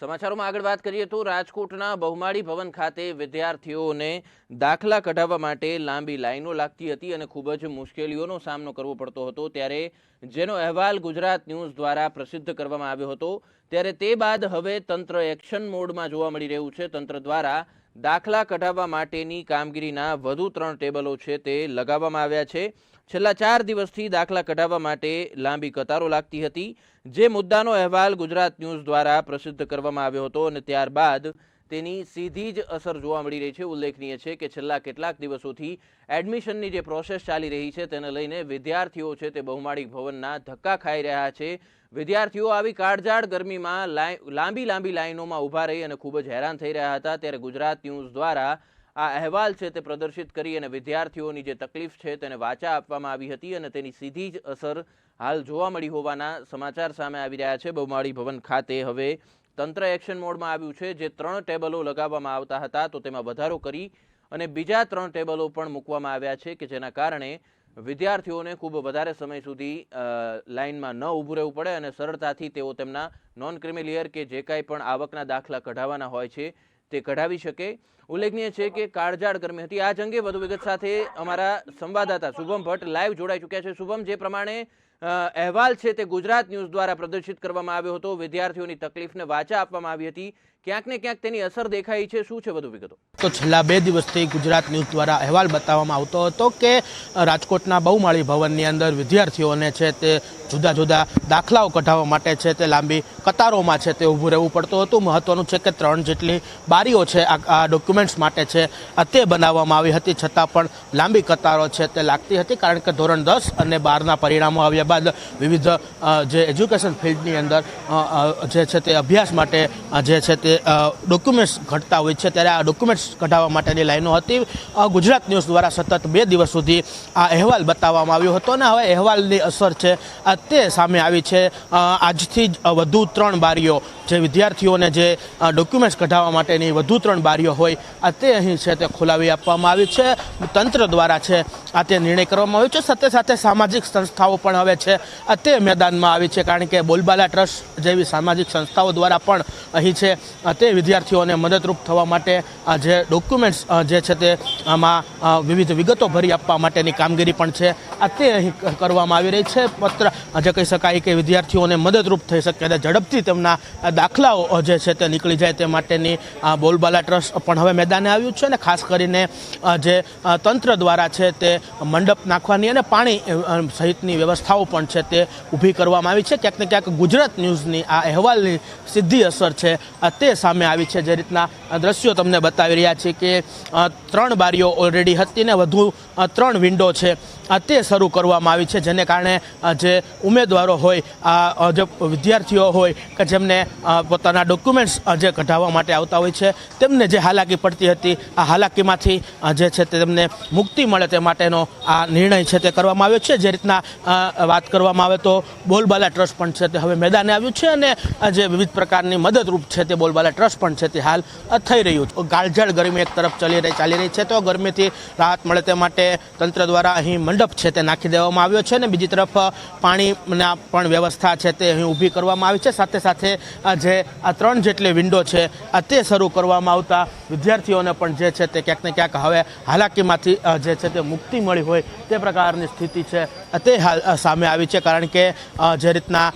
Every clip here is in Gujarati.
સમાચારોમાં આગળ વાત કરીએ તો રાજકોટના બહુમાળી ભવન ખાતે વિદ્યાર્થીઓને દાખલા કઢાવવા માટે લાંબી લાઈનો લાગતી હતી અને ખૂબ જ મુશ્કેલીઓનો સામનો કરવો પડતો હતો. ત્યારે જેનો અહેવાલ ગુજરાત ન્યૂઝ દ્વારા પ્રસિદ્ધ કરવામાં આવ્યો હતો, ત્યારે તે બાદ હવે તંત્ર એક્શન મોડમાં જોવા મળી રહ્યું છે. તંત્ર દ્વારા દાખલા કઢાવવા માટેની કામગીરીના વધુ ત્રણ ટેબલો છે તે લગાવવામાં આવ્યા છે. છેલ્લા ચાર દિવસથી દાખલા કઢાવવા માટે લાંબી કતારો લાગતી હતી, જે મુદ્દાનો અહેવાલ ગુજરાત ન્યૂઝ દ્વારા પ્રસિદ્ધ કરવામાં આવ્યો હતો અને ત્યારબાદ તેની સીધી જ અસર જોવા મળી રહી છે. ઉલ્લેખનીય છે કે છેલ્લા કેટલાક દિવસોથી એડમિશનની જે પ્રોસેસ ચાલી રહી છે તેને લઈને વિદ્યાર્થીઓ છે તે બહુમાળી ભવનના ધક્કા ખાઈ રહ્યા છે. વિદ્યાર્થીઓ આવી કાળઝાળ ગરમીમાં લાંબી લાંબી લાઈનોમાં ઊભા રહી અને ખૂબ જ હેરાન થઈ રહ્યા હતા. ત્યારે ગુજરાત ન્યૂઝ દ્વારા આ અહેવાલ છે તે પ્રદર્શિત કરી અને વિદ્યાર્થીઓની જે તકલીફ છે તેને વાચા આપવામાં આવી હતી અને તેની સીધી જ અસર હાલ જોવા મળી હોવાના સમાચાર સામે આવી રહ્યા છે. બહુમાળી ભવન ખાતે હવે તંત્ર એક્શન મોડમાં આવ્યું છે. જે ત્રણ ટેબલો લગાવવામાં આવતા હતા તો તેમાં વધારો કરી અને બીજા ત્રણ ટેબલો પણ મૂકવામાં આવ્યા છે કે જેના કારણે વિદ્યાર્થીઓને ખૂબ વધારે સમય સુધી લાઇનમાં ન ઊભું રહેવું પડે અને સરળતાથી તેઓ તેમના નોન ક્રિમિલિયર કે જે કાંઈ પણ આવકના દાખલા કઢાવવાના હોય છે તે કઢાવી શકે. ઉલ્લેખનીય છે કે કાળઝાળ ગરમી હતી. આ જ અંગે વધુ વિગત સાથે અમારા સંવાદદાતા શુભમ ભટ્ટ લાઈવ જોડાઈ ચૂક્યા છે. શુભમ, જે પ્રમાણે અહેવાલ છે તે ગુજરાત ન્યૂઝ દ્વારા પ્રદર્શિત કરવામાં આવ્યો હતો. વિદ્યાર્થીઓની તકલીફને વાચા આપવામાં આવી હતી. ક્યાંક ને ક્યાંક તેની અસર દેખાઈ છે. શું છે વધુ વિગતો? તો છેલ્લા બે દિવસથી ગુજરાત ન્યૂઝ દ્વારા અહેવાલ બતાવવામાં આવતો હતો કે રાજકોટના બહુમાળી ભવનની અંદર વિદ્યાર્થીઓને છે તે જુદા જુદા દાખલાઓ કઢાવવા માટે છે તે લાંબી કતારોમાં છે તે ઊભું રહેવું પડતું હતું. મહત્વનું છે કે ત્રણ જેટલી બારીઓ છે આ ડોક્યુમેન્ટ્સ માટે છે તે બનાવવામાં આવી હતી. છતાં પણ લાંબી કતારો છે તે લાગતી હતી કારણ કે ધોરણ દસ અને બારના પરિણામો આવ્યા બાદ વિવિધ જે એજ્યુકેશન ફિલ્ડની અંદર જે છે તે અભ્યાસ માટે જે છે તે ડોક્યુમેન્ટ્સ ઘટતા હોય છે, ત્યારે આ ડોક્યુમેન્ટ્સ કઢાવવા માટેની લાઈનો હતી. ગુજરાત ન્યૂઝ દ્વારા સતત બે દિવસ સુધી આ અહેવાલ બતાવવામાં આવ્યો હતો અને હવે અહેવાલની અસર છે તે સામે આવી છે. આજથી જ વધુ ત્રણ બારીઓ જે વિદ્યાર્થીઓને જે ડોક્યુમેન્ટ્સ કઢાવવા માટેની વધુ ત્રણ બારીઓ હોય તે અહીં છે તે ખોલાવી આપવામાં આવી છે. તંત્ર દ્વારા છે, આ તે નિર્ણય કરવામાં આવ્યો છે. સાથે સાથે સામાજિક સંસ્થાઓ પણ હવે છે તે મેદાનમાં આવી છે, કારણ કે બોલબાલા ટ્રસ્ટ જેવી સામાજિક સંસ્થાઓ દ્વારા પણ અહીં છે તે વિદ્યાર્થીઓને મદદરૂપ થવા માટે જે ડોક્યુમેન્ટ્સ જે છે તે આમાં વિવિધ વિગતો ભરી આપવા માટેની કામગીરી પણ છે. આ તે અહીં કરવામાં આવી રહી છે. પત્ર જે કહી શકાય કે વિદ્યાર્થીઓને મદદરૂપ થઈ શકે અને ઝડપથી તેમના દાખલાઓ જે છે તે નીકળી જાય તે માટેની આ બોલબાલા ટ્રસ્ટ પણ હવે મેદાને આવ્યું છે અને ખાસ કરીને જે તંત્ર દ્વારા છે તે મંડપ નાખવાની અને પાણી સહિતની વ્યવસ્થાઓ પણ છે તે ઊભી કરવામાં આવી છે. ક્યાંક ને ક્યાંક ગુજરાત ન્યૂઝની આ અહેવાલની સીધી અસર છે. અ, સામે આવી છે જે રીતના દ્રશ્યો તમને બતાવી રહ્યા છે કે ત્રણ બારીઓ ઓલરેડી હતી ને વધુ ત્રણ વિન્ડો છે. તે શરૂ કરવામાં આવી છે, જેને કારણે જે ઉમેદવારો હોય, આ જે વિદ્યાર્થીઓ હોય, કે જેમને પોતાના ડોક્યુમેન્ટ્સ જે કઢાવવા માટે આવતા હોય છે, તેમને જે હાલાકી પડતી હતી, આ હાલાકીમાંથી જે છે તે તેમને મુક્તિ મળે તે માટેનો આ નિર્ણય છે તે કરવામાં આવ્યો છે. જે રીતના વાત કરવામાં આવે તો બોલબાલા ટ્રસ્ટ પણ છે તે હવે મેદાને આવ્યું છે અને જે વિવિધ પ્રકારની મદદરૂપ છે તે બોલબાલા ટ્રસ્ટ પણ છે તે હાલ થઈ રહ્યું છે. ગાળઝાળ ગરમી એક તરફ ચાલી રહી ચાલી રહી છે તો ગરમીથી રાહત મળે તે માટે તંત્ર દ્વારા અહીં મંડપ છે તે નાખી દેવામાં આવ્યો છે અને બીજી તરફ પાણીના પણ વ્યવસ્થા છે તે અહીં ઊભી કરવામાં આવી છે. સાથે સાથે જે આ ત્રણ જેટલી વિન્ડો છે તે શરૂ કરવામાં આવતા વિદ્યાર્થીઓને પણ જે છે તે ક્યાંક ને ક્યાંક હવે હાલાકીમાંથી જે છે તે મુક્તિ મળી હોય તે પ્રકારની સ્થિતિ છે તે હાલ સામે આવી છે. કારણ કે જે રીતના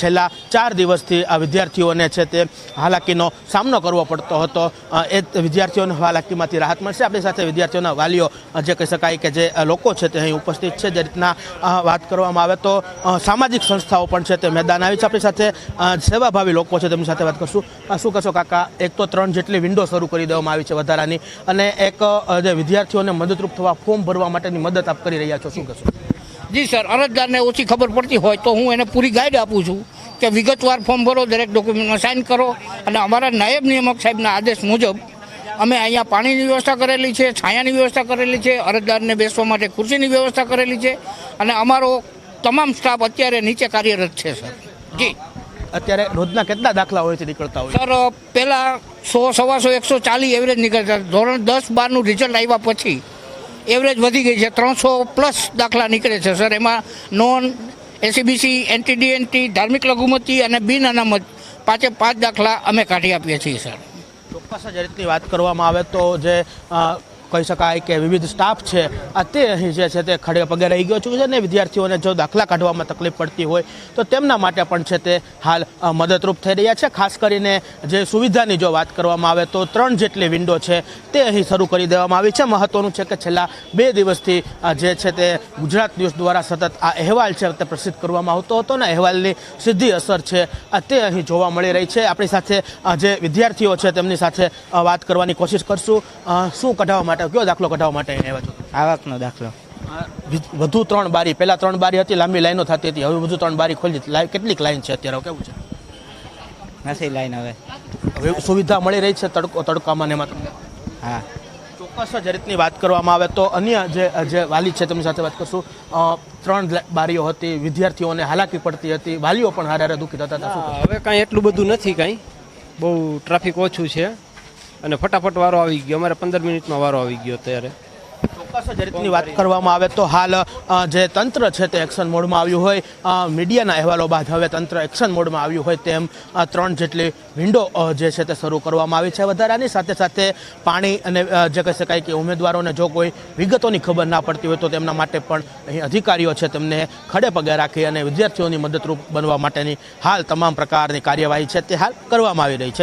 છેલ્લા ચાર દિવસથી વિદ્યાર્થીઓને છે તે હાલાકીનો સામનો કરવો પડતો હતો. એ વિદ્યાર્થીઓને હાલાકીમાંથી રાહત મળશે. આપણી સાથે વિદ્યાર્થીઓના વાલીઓ જે કહી શકાય કે જે લોકો છે તે અહીં ઉપસ્થિત છે, જે રીતના વાત કરવામાં આવે તો સામાજિક સંસ્થાઓ પણ છે તે મેદાન આવી છે. આપણી સાથે સેવાભાવી લોકો છે તેમની સાથે વાત કરશું. શું કહેશો કાકા? એક તો ત્રણ જેટલી વિન્ડો શરૂ કરી દેવામાં આવી છે વધારાની. અને એક જે વિદ્યાર્થીઓને મદદરૂપ થવા ફોર્મ ભરવા માટેની મદદ આપ કરી રહ્યા છો. શું કહેશો? જી સર અરજદારને ઓછી ખબર પડતી હોય તો હું એને પૂરી ગાઈડ આપું છું કે વિગતવાર ફોર્મ ભરો દરેક ડોક્યુમેન્ટમાં સાઇન કરો અને અમારા નાયબ નિયામક સાહેબના આદેશ મુજબ અમે અહીંયા પાણીની વ્યવસ્થા કરેલી છે છાયાની વ્યવસ્થા કરેલી છે અરજદારને બેસવા માટે ખુરશીની વ્યવસ્થા કરેલી છે અને અમારો તમામ સ્ટાફ અત્યારે નીચે કાર્યરત છે સર. જી. અત્યારે રોજના કેટલા દાખલા હોય છે નીકળતા હોય? સર પહેલાં સો, સવાસો, એકસો ચાલીસ એવરેજ નીકળતા ધોરણ દસ, બારનું રિઝલ્ટ આવ્યા પછી એવરેજ વધી ગઈ છે. ત્રણસો પ્લસ દાખલા નીકળે છે સર એમાં નોન એસીબીસી એનટીડીએનટી ધાર્મિક લઘુમતી અને બિન અનામત પાંચે પાંચ દાખલા અમે કાઢી આપીએ છીએ સર ચોક્કસ જ રીતની વાત કરવામાં આવે તો જે કહી શકાય કે વિવિધ સ્ટાફ છે. તે અહીં જે છે તે ખડે પગે રહી ગયો છે. અને વિદ્યાર્થીઓને જો દાખલા કાઢવામાં તકલીફ પડતી હોય, તો તેમના માટે પણ છે તે હાલ મદદરૂપ થઈ રહ્યા છે. ખાસ કરીને જે સુવિધાની જો વાત કરવામાં આવે, તો ત્રણ જેટલી વિન્ડો છે તે અહીં શરૂ કરી દેવામાં આવી છે. મહત્વનું છે કે છેલ્લા બે દિવસથી જે છે તે ગુજરાત ન્યૂઝ દ્વારા સતત આ અહેવાલ છે તે પ્રસિદ્ધ કરવામાં આવતો હતો ને અહેવાલની સીધી અસર છે તે અહીં જોવા મળી રહી છે. આપણી સાથે જે વિદ્યાર્થીઓ છે તેમની સાથે વાત કરવાની કોશિશ કરશું. શું કઢાવવા માટે કયો દાખલો કઢાવવા માટે આવ્યા છો? આવકનો દાખલો. વધુ ત્રણ બારી પહેલા ત્રણ બારી હતી લાંબી લાઈનો થતી હતી. હવે વધુ ત્રણ બારી ખોલી લાઈ- કેટલીક લાઈન છે અત્યારે? કેવું છે? નથી લાઈન હવે. હવે સુવિધા મળી રહી છે તડકો તડકામાં ને એમાં તમને? હા. ચોક્કસ જ રીતની વાત કરવામાં આવે તો અન્ય જે જે વાલી છે તેમની સાથે વાત કરશું. ત્રણ બારીઓ હતી વિદ્યાર્થીઓને હાલાકી પડતી હતી વાલીઓ પણ હારે હારે દુઃખી થતા હતા. હવે કાંઈ એટલું બધું નથી કાંઈ. બહુ ટ્રાફિક ઓછું છે. અને ફટાફટ વારો આવી ગયો. અમારે પંદર મિનિટમાં વારો આવી ગયો ત્યારે ચોક્કસ જ રીતની વાત કરવામાં આવે તો હાલ જે તંત્ર છે તે એક્શન મોડમાં આવ્યું હોય મીડિયાના અહેવાલો બાદ હવે તંત્ર એક્શન મોડમાં આવ્યું હોય તેમ ત્રણ જેટલી વિન્ડો જે છે તે શરૂ કરવામાં આવી છે. વધારાની સાથે સાથે પાણી અને જે કહી શકાય કે ઉમેદવારોને જો કોઈ વિગતોની ખબર ના પડતી હોય તો તેમના માટે પણ અહીં અધિકારીઓ છે તેમને ખડે પગે રાખી અને વિદ્યાર્થીઓની મદદરૂપ બનવા માટેની હાલ તમામ પ્રકારની કાર્યવાહી છે તે હાલ કરવામાં આવી રહી છે.